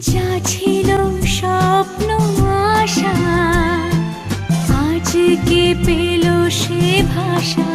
যা ছিল স্বপ্ন আশা আজকে পেল সে ভাষা?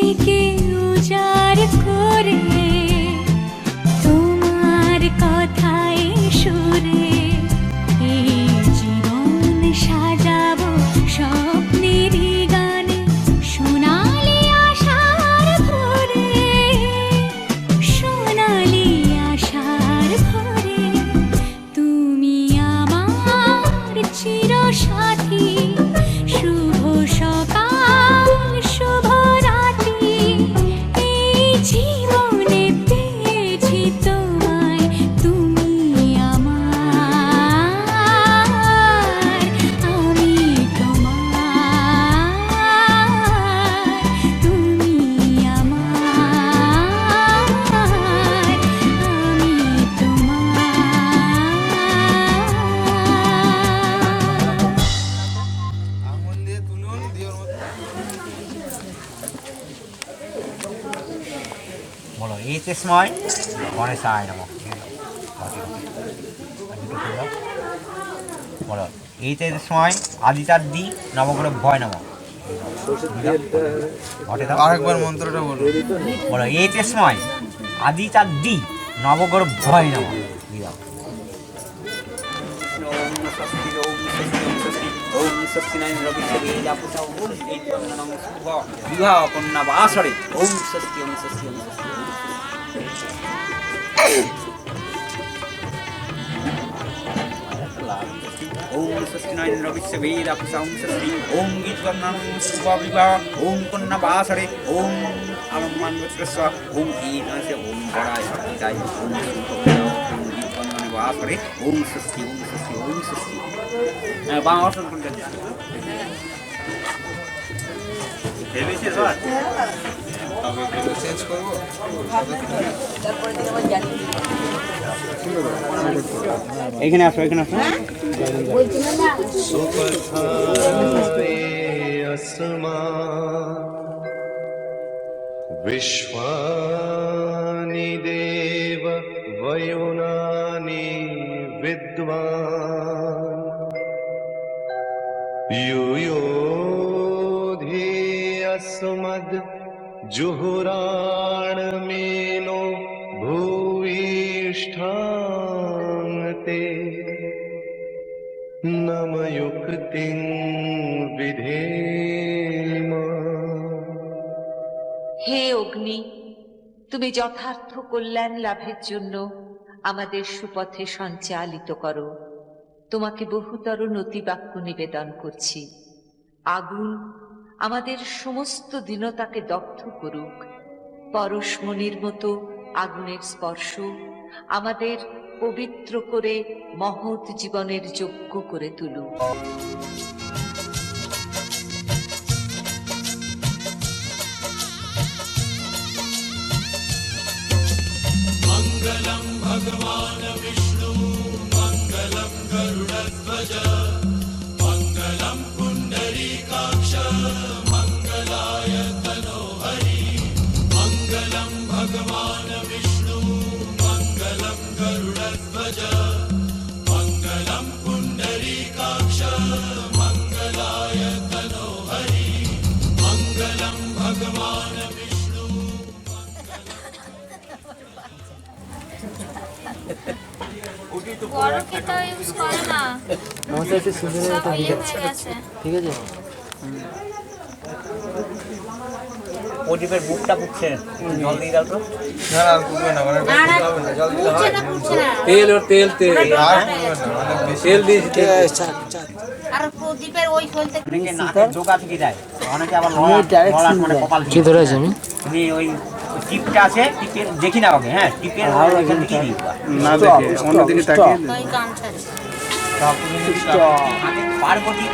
地球じゃ গণেশায় নম বলো এই সময় আদিতার দি নবগ্রহ ভয় নম ঘটে দাও আরেকবার মন্ত্রটা বলুন বলো এই সময় আদিতার দি নবগ্রহ ভয় দাও বিবাহ কন্যা বাসরে ওম স্বস্তি ওম স্বস্তি ওম স্বস্তি ওম স্বস্তি নয়ন রবিশ্ব বেদ আপুষা ওম স্বস্তি ওম গীত গন্ধান শুভ বিবাহ ওম কন্যা বাসরে ওম আলম্মান গোত্রস্ব ওম ঈনাসে ওম গড়ায় সর্বিতায় ওম শুভ বিবাহ ওম গীত গন্ধানে বাসরে ওম স্বস্তি ওম স্বস্তি ওম স্বস্তি হ্যাঁ বাঁ অর্থন করতে চেঞ্জ করবো এখানে আসো এখানে আসো अस्मा जुहुराणमेनो भूयिष्ठाङ् ते नमयुक्तिं विधेम হে অগ্নি তুমি যথার্থ কল্যাণ লাভের জন্য আমাদের সুপথে সঞ্চালিত করো তোমাকে বহুতর নতিবাক্য নিবেদন করছি আগুন আমাদের সমস্ত দীনতাকে দগ্ধ করুক। পরশমণির মতো আগুনের স্পর্শ আমাদের পবিত্র করে মহৎ জীবনের যোগ্য করে তুলুক। বড় খেতা ইউজ করে না। সব গেছে প্রদীপের বুকটা পুড়ছে। জল দিয়ে দাও তো। না না আর পুড়বে না মানে হবে না জল দিলে হয়। তেল ওর তেল তেল। আর পুড়বে না বেশি তেল দিয়েছি তেল আর প্রদীপের ওই ফলতে অনেকে নাকের জোগা থেকে যায়। অনেকে আবার লড়া- লড়ার কপাল কি ধরে আছে আমি? ওই ওই টিপটা আছে টিপের দেখি না ওকে হ্যাঁ টিপের ওইখান থেকে দিই না দেখে অন্যদিকে তাকিয়ে পার্বতী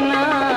ना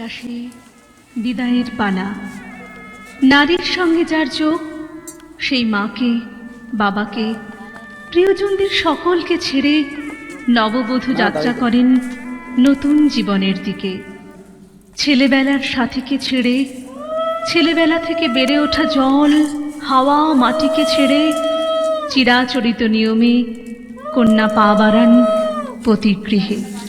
আসে বিদায়ের পালা। নারীর সঙ্গে যার যোগ সেই মাকে বাবাকে প্রিয়জনদের সকলকে ছেড়ে নববধূ যাত্রা করেন নতুন জীবনের দিকে। ছেলেবেলার সাথীকে ছেড়ে ছেলেবেলা থেকে বেড়ে ওঠা জল হাওয়া মাটিকে ছেড়ে চিরাচরিত নিয়মে কন্যা পা বাড়ান পতিগৃহে।